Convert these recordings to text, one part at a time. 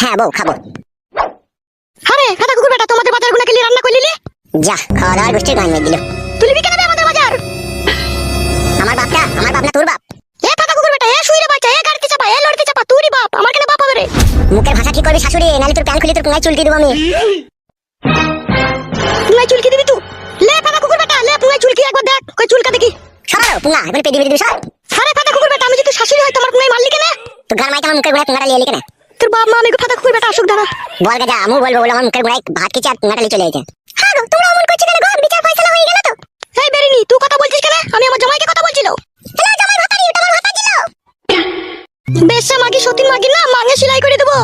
হ্যাঁ বউ খাব। আরে কাটা কুকুর বেটা তোমাদের বাজারগুলো কেলি রান্না করলি যা খাওয়া দাওয়ার গোষ্ঠীর গান মেয়ে দিল। তুই বিকে নেবে আমাদের বাজার? আমার বাপটা আমার বাপ না তোর বাপ। এ কাটা কুকুর বেটা এ শুইরে বাচ্চা এ গাড়িতে চাপা এ লড়তে চাপা তুই বাপ আমার কেন বাপ হবে রে? মুখের ভাষা ঠিক করবি শাশুড়ি নাহলে তোর প্যান খুলে তোর পুঙ্গায় চুলকি দেবো আমি। তুই চুলকি দিবি তুই? লে কাটা কুকুর বেটা লে পুঙ্গায় চুলকি একবার দেখ কই চুলকা দেখি। সরাও পুঙ্গা এবার পেদি পেদি সর। আরে কাটা কুকুর বেটা আমি যদি শাশুড়ি হয় তোমার পুঙ্গায় মারলি কেন? তো গান মাইতে আমার মুখের গোড়ায় পুঙ্গাটা লিয়ে লিখে তোর বাপ মা আমি ফাটা কুকুর বেটা অসুখ দাঁড়া। বল গা যা আমু বলব বলে আমার মুখের গোড়ায় ভাত খেয়েছে আর লিয়ে চলে গেছে হ্যাঁ তোমরা অমন করছ কেন গো? বিচার ফয়সালা হয়ে গেল তো। এই বেরিনি তুই কথা বলছিস কেন? আমি আমার জামাইকে কথা বলছিল হ্যালো জামাই ভাতারি ওটা আমার ভাতা ছিল। বেশা মাগি সতীন মাগি না মাঙে সেলাই করে দেবো।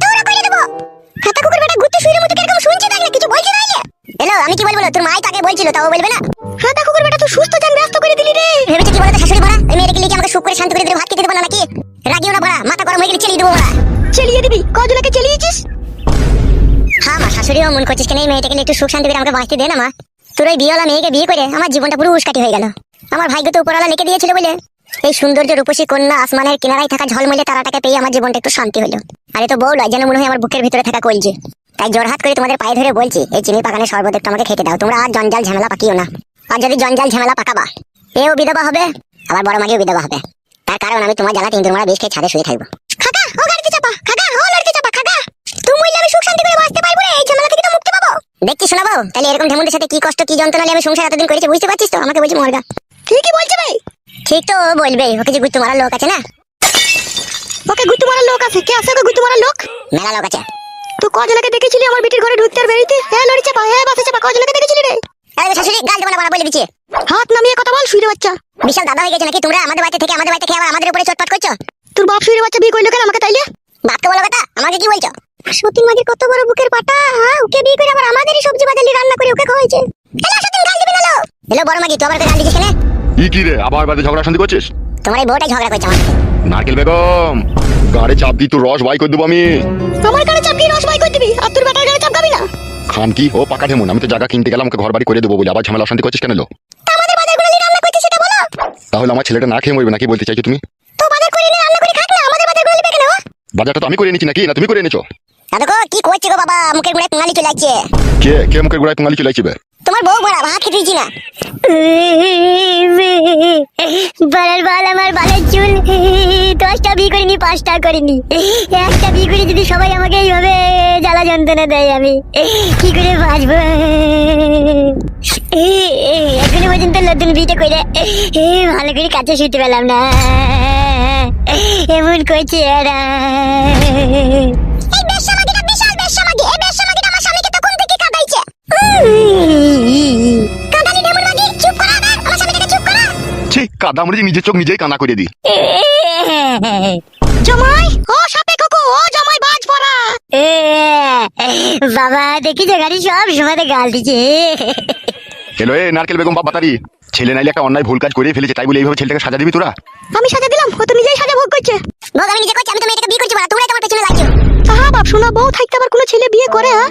তোরা করে দেবো। খাতা কুকুর বেটা গুত্তু শুইরে মতো কীরকম শুনছি না কিছু বলছি না হ্যালো আমি কি বলব তোর মাই তাকে বলছিল তাও বলবে না। কাটা কুকুর বেটা তুই সুস্থ জান ব্যস্ত করে দিলি রে। ভেবেছে কি বলতো শাশুড়ি বড়া ওই মেয়েটাকে লিখে আমাকে সুখ করে শান্তি করে দিলে ভাত খেতে দেবো না নাকি? রাগিও না বড়া মাথা গরম হয়ে গেলে চেলিয়ে দেবো বড়া চেলিয়ে দিবি? কজনকে চেলিয়েছিস? হ্যাঁ মা শাশুড়িও মন করছিস কেন? এই মেয়েটাকে একটু সুখ শান্তি করে আমাকে বাঁচতে দে না মা। তোর ওই বিয়েওয়ালা মেয়েকে বিয়ে করে আমার জীবনটা পুরো উস্কাটি হয়ে গেল। আমার ভাগ্য তো উপরওয়ালা লিখে দিয়েছিল বলে। এই সৌন্দর্য রূপসী কন্যা আসমানের কিনারায় থাকা ঝলমলে তারাটাকে পেয়ে আমার জীবনটা একটু শান্তি হলো। আর তো বউ লয় যেন মনে হয় আমার বুকের ভিতরে থাকা কলজি। তাই জোরহাত করে তোমাদের পায়ে ধরে বলছি এই চিনি পাকানের শরবত একটু আমাকে খেতে দাও। তোমরা আর জঞ্জাল ঝামেলা পাকিও না। আর যদি জঞ্জাল ঝামেলা পাকাবা এও বিধবা হবে আবার বড় মাগিও বিধবা হবে। তার কারণ আমি তোমার জ্বালা তিন তোমরা বেশ খেয়ে ছাদে শুয়ে থাকব। খাগা ও গাড়িতে চাপা খাগা ও লড়তে চাপা খাগা তুমি মরলে আমি সুখ শান্তি করে বাঁচতে পারব রে এই ঝামেলা থেকে তো মুক্তি পাবো দেখছি শোনাবো? তাহলে এরকম ঢেমুন্ডের সাথে কি কষ্ট কি যন্ত্রণা আমি সংসার এতদিন করেছি বুঝতে পারছিস তো? আমাকে বলছি মরগা। ঠিকই বলছে ভাই। ঠিক তো ও বলবেই ওকে যে গুত্তু মারার লোক আছে না? ওকে গুত্তু মারার লোক আছে? কে আছে ওকে গুত্তু মারার লোক? মেলা লোক আছে। তুই কজনকে দেখেছিলি আমার বিটির ঘরে ঢুকতে আর বেরিতে হ্যাঁ লড়ি চাপা হ্যাঁ বাসে চাপা কজনকে দেখেছিলি রে? আরে শাশুড়ি গাল দেবো না বলে দিচ্ছি। হাত নামিয়ে কথা বল শুইরে বাচ্চা। বিশাল দাদা হয়ে গেছে নাকি তোমরা? আমাদের বাড়িতে থেকে আমাদের বাড়িতে খেয়ে আবার আমাদের উপরে চটপট করছ? তোর বাপ শুইরে বাচ্চা বিয়ে করল কেন আমাকে তাইলে? বাপকে বলো কথা আমাকে কি বলছো? সতীন কত বড় বুকের পাটা হ্যাঁ? ওকে বিয়ে করে আবার আমাদেরই সবজি বাজালি রান্না করে ওকে খাওয়াইছে। হ্যালো সতীন গাল দিবি না লো হ্যালো বড় মাগি তুই আবার ওকে গাল দিছিস কেন? ই কি রে আবার বাড়িতে ঝগড়া শান্তি করছিস? তোমার এই বউটাই ঝগড়া করছে আমার নারকেল বেগম গাড়ি চাপ দি রস বাই করে দেবো আমি। আমার গাড়ি চাপ দিয়ে রস বাই করে দিবি আর তোর বেটার গাড়ি চাপ খাবি না। খান কি ও পাকা ঢেমুন আমি তো জায়গা কিনতে গেলাম ওকে ঘর বাড়ি করে দেবো বলে। আবার ঝামেলা অশান্তি করছিস কেন লো আমাদের বাজারগুলো নিয়ে রান্না করছে সেটা বলো। তাহলে আমার ছেলেটা না খেয়ে মরবে নাকি বলতে চাইছো তুমি? তো বাজার করে নিয়ে রান্না করে খাক না আমাদের নিবে কেন বাজারটা তো আমি করে এনেছি নাকি? না তুমি করে এনেছো? দাদু গো কি করছে গো বাবা? মুখের গুড়ে পুঙ্গালি চলে কে? কে মুখের গোড়ায় পুঙ্গালি চলে আসবে তোমার বউ বড়া ভাত খেতে না। বালার বাল আমার বালের চুল। দশটা বিয়ে করিনি পাঁচটা করিনি। একটা বিয়ে করে যদি সবাই আমাকে এইভাবে জ্বালা যন্ত্রণা দেয় আমি কি করে বাঁচবো? এখনও পর্যন্ত নতুন বিয়েটা করে ভালো করে কাছে শুতে পেলাম না। এমন করছে এরা। কাদা মরে নিজের চোখ নিজেই কানা করে দি জামাই ও সাপে কোকো ও জামাই বাজ পড়া। বাবা দেখি যে গাড়ি সব সময় গাল দিচ্ছে। এলো এ নারকেল বেগম বাপ বাতারি। ছেলে নাইলে একটা অন্যায় ভুল কাজ করে ফেলেছে তাই বলে এইভাবে ছেলেটাকে সাজা দিবি তোরা? আমি সাজা দিলাম ও তো নিজেই সাজা ভোগ করছে। ভোগ আমি নিজে করছি আমি তো মেয়েটাকে বিয়ে করছি বলা তোমরাই তোমার পেছনে লাগছো। তাহা বাপ শোনা বউ থাকতে আবার কোনো ছেলে বিয়ে করে হ্যাঁ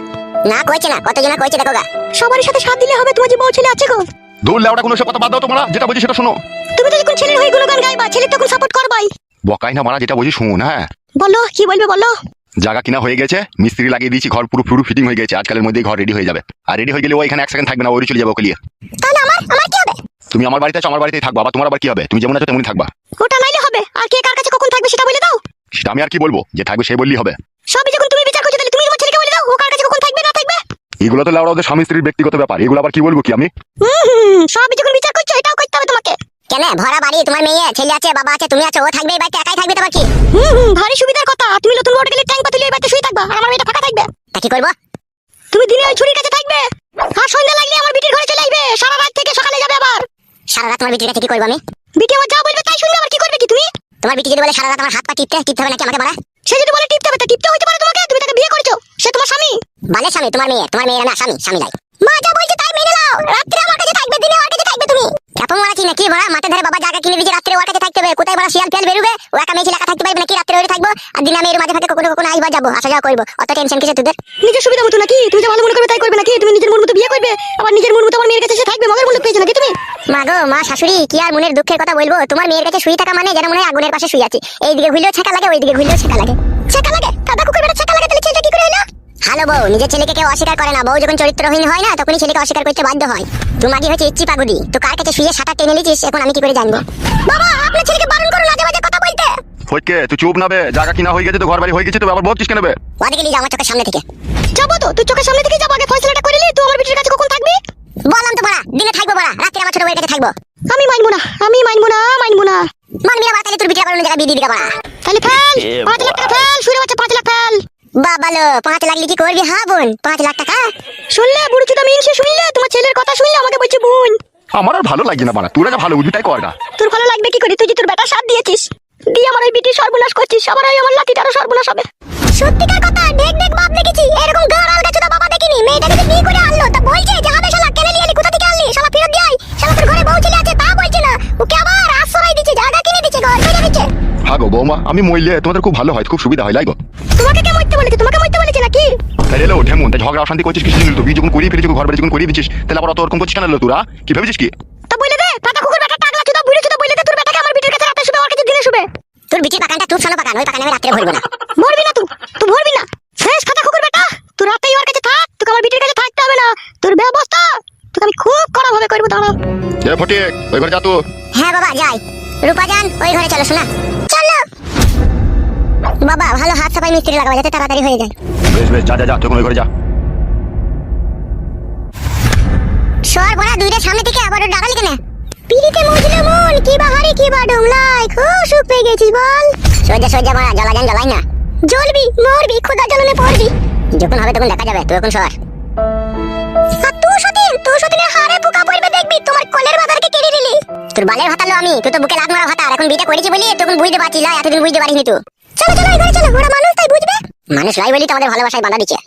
না কইছে না কতজনা কইছে দেখো গা। সবারই সাথে সাথ দিলে হবে তোমার যে বউ ছেলে আছে গো। দৌড় লেওড়া কোনো সব কথা বাদ দাও তোমরা। যেটা বলছি সেটা শোনো। তুমি তো যখন ছেলের হয়ে গুণগান গাইবা ছেলে তখন সাপোর্ট করবাই। বকাই না মারা যেটা বলছি শুন হ্যাঁ। বলো কি বলবে বলো? জায়গা কিনা হয়ে গেছে মিস্ত্রি লাগিয়ে দিয়েছি ঘর পুরো পুরো ফিটিং হয়ে গেছে আজকালের মধ্যেই ঘর রেডি হয়ে যাবে। আর রেডি হয়ে গেলে ও এখানে এক সেকেন্ড থাকবে না ওরই চলে যাবে ওকে তাহলে আমার আমার কি হবে? তুমি আমার বাড়িতে আছো আমার বাড়িতেই থাকবা বা তোমার আবার কি হবে? তুমি যেমন আছো তেমনই থাকবা। ওটা নাইলে হবে আর কে কার কাছে কখন থাকবে সেটা বলে দাও। সেটা আমি আর কি বলব? যে থাকবে সে বললেই হবে সবই যখন তুমি বিচার করছ তাহলে তুমি তোমার ছেলেকে বলে দাও ও কার কাছে কখন থাকবে না থাকবে এগুলো তো লেওড়া ওদের স্বামী স্ত্রীর ব্যক্তিগত ব্যাপার। এগুলো আবার কি বলব কি আমি? সবই যখন বিচার করছ এটাও করতে হবে তোমাকে। কেন ভরা বাড়ি তোমার মেয়ে ছেলে আছে বাবা আছে তুমি আছো ও থাকবে এই বাড়িতে একাই থাকবে তোমার কি? হুম হুম ভারী সুবিধার কথা তুমি নতুন বড় গেলে ট্যাঙ্ক পাতিলে এই বাড়িতে শুয়ে থাকবা আর আমার মেয়েটা ফাঁকা থাকবে। তা কি করব? তুমি দিনে ওই ছুরির কাছে থাকবে আর সন্ধ্যা লাগলে আমার বিটির ঘরে চলে আসবে সারা রাত থেকে সকালে যাবে আবার। সারা রাত তোমার বিটির কাছে কি করব আমি? বিটি আমার যা বলবে তাই শুনবে আবার কি করবে কি তুমি? তোমার বিটি যদি বলে সারা রাত আমার হাত পা টিপতে টিপতে হবে নাকি আমাকে মারা? সে যদি বলে টিপতে হবে তা টিপতে হইতে পারে তোমাকে তুমি তাকে বিয়ে করেছ সে তোমার স্বামী। বালের স্বামী তোমার মেয়ে তোমার মেয়ের না স্বামী স্বামী নাই মা যা বলছে তাই মেনে নাও। রাত্রে আমার কাছে থাকবে দিনে ওর কাছে থাকবে তুমি। খ্যাপং মারা কি নাকি বড়া মাঠে ধারে বাবা জায়গা কিনে দিয়েছে রাত্রে ওর কাছে থাকতে হবে। কোথায় বড়া শিয়াল ফেল বেরোবে? ও একা মেয়ে একা থাকতে পারবে নাকি? রাত্রে ওরে থাকব? আর দিনে আমি এর মাঝে ফাঁকে কখনো কখনো আইবার যাব। আসা যাওয়া করব। অত টেনশন কিসে তোদের? নিজের সুবিধা মতো নাকি? তুমি যে ভালো মনে করবে তাই করবে নাকি? তুমি নিজের মন মতো বিয়ে করবে? আবার নিজের মন মতো আমার মেয়ের কাছে সে থাকবে? মগের মূল্য পেয়েছে নাকি তুমি? মা গো মা শাশুড়ি কি আর মনের দুঃখের কথা বলব? তোমার মেয়ের কাছে শুয়ে থাকা মানে যেন মনে হয় আগুনের পাশে শুয়ে আছি। এইদিকে ঘুরলেও ছেঁকা লাগে ওইদিকে ঘুরলেও ছেঁকা লাগে। ছেঁকা লাগে? কাদা কুকুর বেটা ছেঁকা লাগে ভালো বউ নিজের ছেলেকে কেউ অস্বীকার করে না। বউ যখন চরিত্রহীন হয় না তখনই ছেলেকে অস্বীকার করতে বাধ্য হয়। তোমাকে হচ্ছে ইচ্ছি পাগুদি তো কার কাছে শুয়ে সাঁতার টেনে নিয়েছিস? এখন আমি কি করে জানব? বাবা আপনার ছেলেকে বারণ করুন আজে বাজে কথা বলতে। ফটকে তুই চুপ নাবে জায়গা কিনা হয়ে গেছে তো ঘর বাড়ি হয়ে গেছে তো আবার বলছিস কেন বে? ওদিকে নিয়ে যাও আমার চোখের সামনে থেকে। যাব তো তুই চোখের সামনে থেকে যাব। আগে ফয়সালাটা করে নি তুই আমার বিটির কাছে কখন থাকবি? বললাম তো বড়া দিনে থাকব বড়া রাত্রে আমার ছোট বউয়ের কাছে থাকব। আমি মানবো না আমি মানবো না মানবো না। মানবি না বাতালে তোর বিটিয়া বাড়ানোর জায়গা বিয়ে দিয়ে দিবা বড়া তাহলে ফেল পাঁচ লাখ টাকা ফেল শুনে বাচ্চা পাঁচ লাখ ফেল বাবালো পাঁচ লাখ লিখি করবি? হ্যাঁ বোন পাঁচ লাখ টাকা। শুনলে বুড়ি চুদা মিনসে শুনলে তোমার ছেলের কথা শুনলে আমাকে বলছে বোন। আমার আর ভালো লাগে না বানা তোরা যা ভালো বুঝিটাই কর না তোর ভালো লাগবে কি করে? তুই যে তোর বেটা সাথ দিয়েছিস দিয়ে আমার ওই বিটি সর্বনাশ করছিস আবার ওই আমার লাঠিটারও সর্বনাশ হবে। সত্যিকার কথা দেখ দেখ বাপ দেখেছি এরকম গাড় আলগা চোদা বাবা দেখিনি মেয়েটাকে বিয়ে করে হ্যাঁ গো বৌমা আমি মরলে তোমাদের খুব ভালো হয় খুব সুবিধা হয় লাগো তোমাকে কে মরতে বলেছে? তোমাকে মরতে বলেছে নাকি? তাই এলো ঢেমন তাই ঝগড়া অশান্তি করছিস কিছু তো বিয়ে যখন করিয়ে ফেলেছিস ঘর বাড়ি যখন করিয়ে দিচ্ছিস তাহলে আবার অত ওরকম করছিস কেন এলো তোরা? কি ভেবেছিস কি? তা বলে দে পাটা কুকুর বেটা টাকলা চুদা বুড়ো চুদা বলে দে তোর বেটাকে আমার বিটির কাছে রাতে শুবে আমার কাছে দিনে শুবে। তোর বিটির বাগানটা তুই শোনো বাগান ওই বাগানে আমি রাত্রে ভরবো না। মরবি না তুই তুই মরবি না। শেষ কথা কুকুর বেটা তুই রাতেই ওর কাছে থাক তোকে আমার বিটির কাছে থাকতে হবে না। তোর ব্যবস্থা তোকে আমি খুব কড়া ভাবে করব দাঁড়াও এ ফটিক ওই ঘরে যা তো। হ্যাঁ বাবা যাই। রূপা যান ওই ঘরে চলো শোনা। বাবা ভালো হাত সাফাই মিস্ত্রি লাগাবো যাতে তাড়াতাড়ি হয়ে যায়। বেশ বেশ যা যা যা ওই ঘরে যা। সর বড়া দুইটা সামনে থেকে আবার ডাকালি কেন। পিড়িতে মজলে মন কি বাহারি কি বা ডুমলাই খুব সুখ পেয়ে গেছিস বল। সজ্জা সজ্জা মারা জ্বালা যান জ্বালাই না। জ্বলবি মরবি খোদা জ্বালনে পড়বি। যখন হবে তখন দেখা যাবে তুই এখন সর আর তুই সতীন তুই সতীনের হাড়ে পোকা পড়বে দেখবি তোমার কলের বাজারকে কেড়ে নিলি। তোর বালের ভাতালো আমি তুই তো বুকে লাত মারা ভাতার এখন বিটা করেছি বলি তখন বুঝতে পারছি না এতদিন বুঝতে পারিনি তুই। চলো চলো এখানে চলো ওরা মানুষ তাই বুঝবে? মানুষ লাই বলি ভালোবাসায় বাধা দিচ্ছে।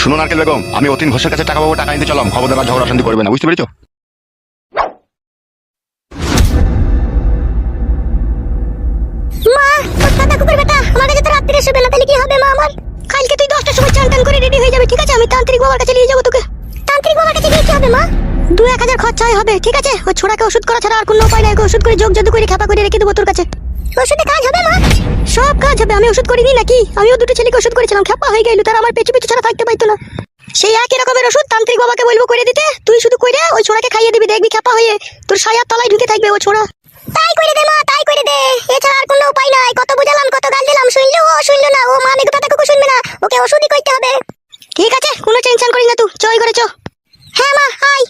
শুনো নারকেল বেগম আমি অতীন ঘোষের কাছে টাকা পাবো টাকা নিতে চলাম খবরদার ঝগড়া অশান্তি করবে না বুঝতে পেরেছ? মা কুকুর বেটা আমার কাছে তো রাত্রে শুবে না তাহলে কি হবে মা আমার? কালকে তুই দশটার সময় চান টান করে রেডি হয়ে যাবে ঠিক আছে? আমি তান্ত্রিক বাবার কাছে নিয়ে যাব তোকে। তান্ত্রিক বাবার কাছে গিয়ে কি হবে মা? দু এক হাজার খরচাই হবে ঠিক আছে? ওই ছোড়াকে ওষুধ করা ছাড়া আর কোনো উপায় নাই ওষুধ করে যোগ জাদু করে খেপা করে রেখে দেবো তোর কাছে। ওষুধে কাজ হবে, মা? সব কাজ হবে। আমি ওষুধ করিনি নাকি? আমিও দুটো ছেলেকে ওষুধ করেছিলাম। খেপা হয়ে গেল। তার আমার পেছু পেছু ছাড়া থাকতে পাইতো না। সেই একই রকমের ওষুধ তান্ত্রিক বাবাকে বলব করে দিতে। তুই শুধু কইরে ওই ছোড়াকে খাইয়ে দিবি। দেখবি খেপা হয়ে তোর সায়ার তলায় ঢুকে থাকবে ও ছোড়া। তাই করে দে, মা, তাই করে দে। এছাড়া আর কোনো উপায় নাই। কত বুঝালাম, কত গাল দিলাম। শুনলো ও, শুনলো না। ও, মা মেঘ পাতা কুকুর শুনবে না। ওকে ওষুধই করতে হবে। ঠিক আছে, কোনো টেনশন করিস না তুই। চই করে চ। হ্যাঁ মা, আয়।